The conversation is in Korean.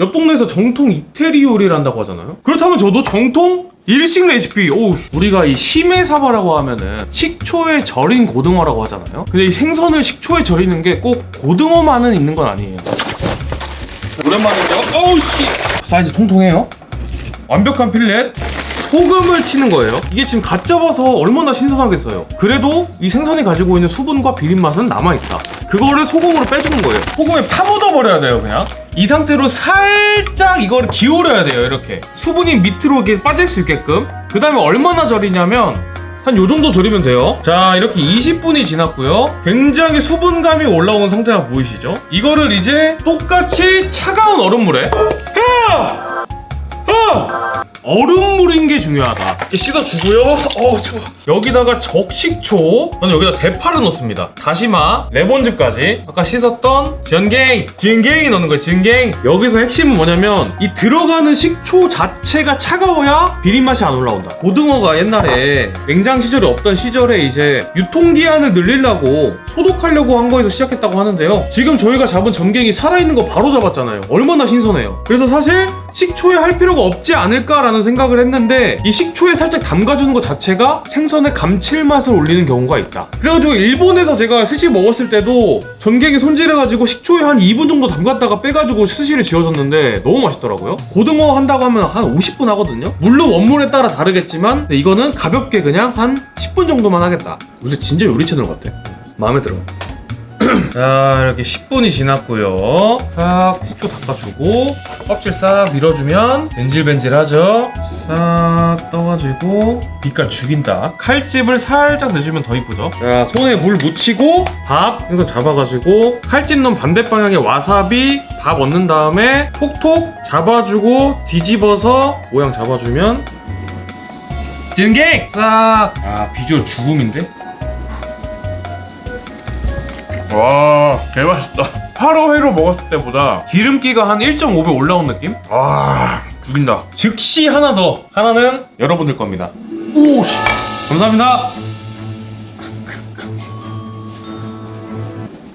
옆 동네에서 정통 이태리 요리를 한다고 하잖아요. 그렇다면 저도 정통 일식 레시피. 오, 우리가 이 히메사바라고 하면은 식초에 절인 고등어라고 하잖아요. 근데 이 생선을 식초에 절이는 게 꼭 고등어만은 있는 건 아니에요. 오랜만이죠? 어우 씨. 사이즈 통통해요. 완벽한 필렛. 소금을 치는 거예요. 이게 지금 갓 잡아서 얼마나 신선하겠어요. 그래도 이 생선이 가지고 있는 수분과 비린 맛은 남아있다. 그거를 소금으로 빼주는 거예요. 소금에 파묻어 버려야 돼요, 그냥. 이 상태로 살짝 이거를 기울여야 돼요, 이렇게. 수분이 밑으로 이렇게 빠질 수 있게끔. 그 다음에 얼마나 절이냐면, 한 요 정도 절이면 돼요. 자, 이렇게 20분이 지났고요. 굉장히 수분감이 올라온 상태가 보이시죠? 이거를 이제 똑같이 차가운 얼음물에! 얼음물인 게 중요하다. 씻어주고요. 어, 잠깐. 여기다가 적식초, 저는 여기다 대파를 넣습니다. 다시마, 레몬즙까지. 아까 씻었던 전갱, 진갱이 넣는 거예요. 진갱. 여기서 핵심은 뭐냐면 이 들어가는 식초 자체가 차가워야 비린 맛이 안 올라온다. 고등어가 옛날에 냉장 시절이 없던 시절에 이제 유통기한을 늘리려고 소독하려고 한 거에서 시작했다고 하는데요. 지금 저희가 잡은 전갱이 살아있는 거 바로 잡았잖아요. 얼마나 신선해요. 그래서 사실 식초에 할 필요가 없지 않을까라는 생각을 했는데 이 식초에 살짝 담가주는 것 자체가 생선의 감칠맛을 올리는 경우가 있다. 그래가지고 일본에서 제가 스시 먹었을 때도 전갱이 손질해가지고 식초에 한 2분 정도 담갔다가 빼가지고 스시를 지어줬는데 너무 맛있더라고요. 고등어 한다고 하면 한 50분 하거든요. 물론 원물에 따라 다르겠지만 이거는 가볍게 그냥 한 10분 정도만 하겠다. 근데 진짜 요리 채널 같아. 마음에 들어. 자 이렇게 10분이 지났고요. 싹 식초 닦아주고 껍질 싹 밀어주면 벤질벤질하죠? 싹 떠가지고 빛깔 죽인다. 칼집을 살짝 내주면 더 이쁘죠? 자 손에 물 묻히고 밥 해서 잡아가지고 칼집 넣은 반대 방향에 와사비 밥 얹는 다음에 톡톡 잡아주고 뒤집어서 모양 잡아주면 진갱 싹 아 비주얼 죽음인데 와 개맛있다. 하루회로 먹었을 때보다 기름기가 한 1.5배 올라온 느낌? 와 죽인다. 즉시 하나 더. 하나는 여러분들 겁니다. 오씨. 감사합니다